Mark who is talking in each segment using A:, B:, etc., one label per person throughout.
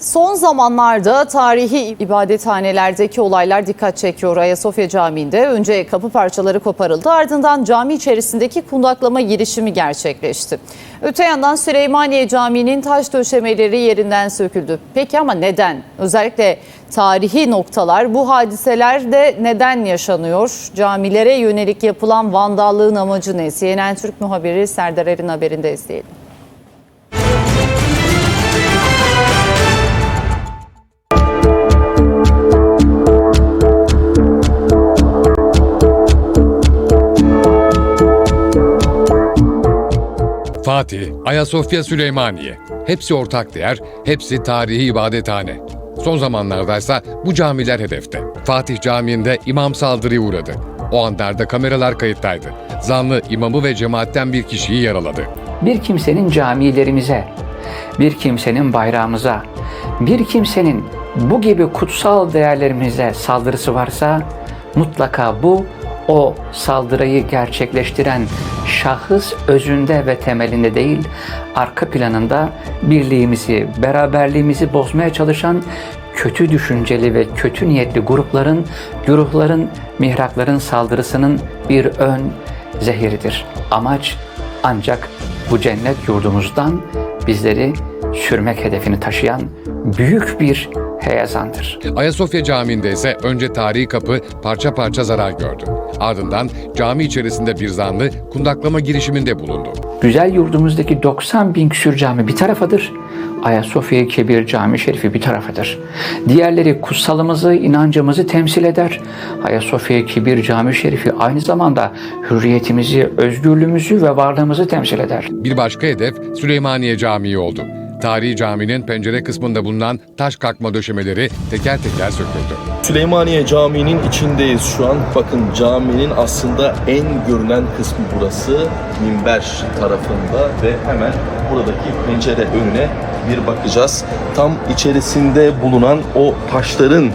A: Son zamanlarda tarihi ibadethanelerdeki olaylar dikkat çekiyor. Ayasofya Camii'nde önce kapı parçaları koparıldı ardından cami içerisindeki kundaklama girişimi gerçekleşti. Öte yandan Süleymaniye Camii'nin taş döşemeleri yerinden söküldü. Peki ama neden? Özellikle tarihi noktalar bu hadiselerde neden yaşanıyor? Camilere yönelik yapılan vandallığın amacı ne? CNN Türk muhabiri Serdar Er'in haberinde izleyelim.
B: Fatih, Ayasofya Süleymaniye. Hepsi ortak değer, hepsi tarihi ibadethane. Son zamanlardaysa bu camiler hedefte. Fatih Camii'nde imam saldırıya uğradı. O anlarda kameralar kayıttaydı. Zanlı imamı ve cemaatten bir kişiyi yaraladı.
C: bir kimsenin camilerimize, bir kimsenin bayrağımıza, bir kimsenin bu gibi kutsal değerlerimize saldırısı varsa mutlaka bu o saldırıyı gerçekleştiren şahıs özünde ve temelinde değil, arka planında birliğimizi, beraberliğimizi bozmaya çalışan kötü düşünceli ve kötü niyetli grupların, güruhların, mihrakların saldırısının bir ön zehiridir. Amaç ancak bu cennet yurdumuzdan bizleri sürmek hedefini taşıyan büyük bir heyezandır.
B: Ayasofya Camii'nde ise önce tarihi kapı parça parça zarar gördü. Ardından cami içerisinde bir zanlı kundaklama girişiminde bulundu.
C: Güzel yurdumuzdaki 90 bin küsür cami bir tarafadır. Ayasofya Kebir Cami Şerifi bir tarafıdır. Diğerleri kutsalımızı, inancımızı temsil eder. Ayasofya Kebir Cami Şerifi aynı zamanda hürriyetimizi, özgürlüğümüzü ve varlığımızı temsil eder.
B: Bir başka hedef Süleymaniye Camii oldu. Tarihi caminin pencere kısmında bulunan taş kalkma döşemeleri teker teker söküldü.
D: Süleymaniye Camii'nin içindeyiz şu an. Bakın caminin aslında en görünen kısmı burası. Minber tarafında ve hemen buradaki pencere önüne bir bakacağız. Tam içerisinde bulunan o taşların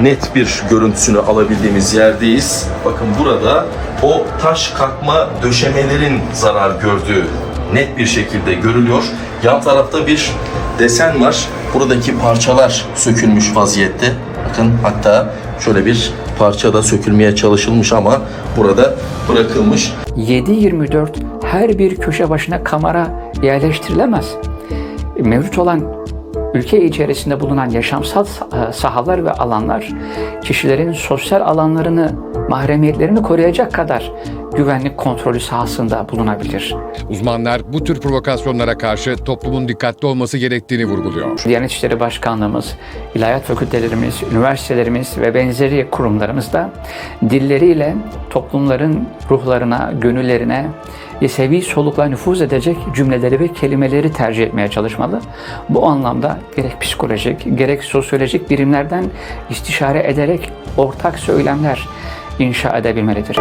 D: net bir görüntüsünü alabildiğimiz yerdeyiz. Bakın burada o taş kalkma döşemelerin zarar gördüğü net bir şekilde görülüyor. Yan tarafta bir desen var. Buradaki parçalar sökülmüş vaziyette. Bakın hatta şöyle bir parça da sökülmeye çalışılmış ama burada bırakılmış.
C: 7-24 her bir köşe başına kamera yerleştirilemez. Mevcut olan ülke içerisinde bulunan yaşamsal sah- sahalar ve alanlar kişilerin sosyal alanlarını, mahremiyetlerini koruyacak kadar güvenlik kontrolü sahasında bulunabilir.
B: Uzmanlar bu tür provokasyonlara karşı toplumun dikkatli olması gerektiğini vurguluyor.
C: Diyanet İşleri Başkanlığımız, ilahiyat fakültelerimiz, üniversitelerimiz ve benzeri kurumlarımızda dilleriyle toplumların ruhlarına, gönüllerine yesevi solukla nüfuz edecek cümleleri ve kelimeleri tercih etmeye çalışmalı. Bu anlamda gerek psikolojik, gerek sosyolojik birimlerden istişare ederek ortak söylemler inşa edebilmelidir.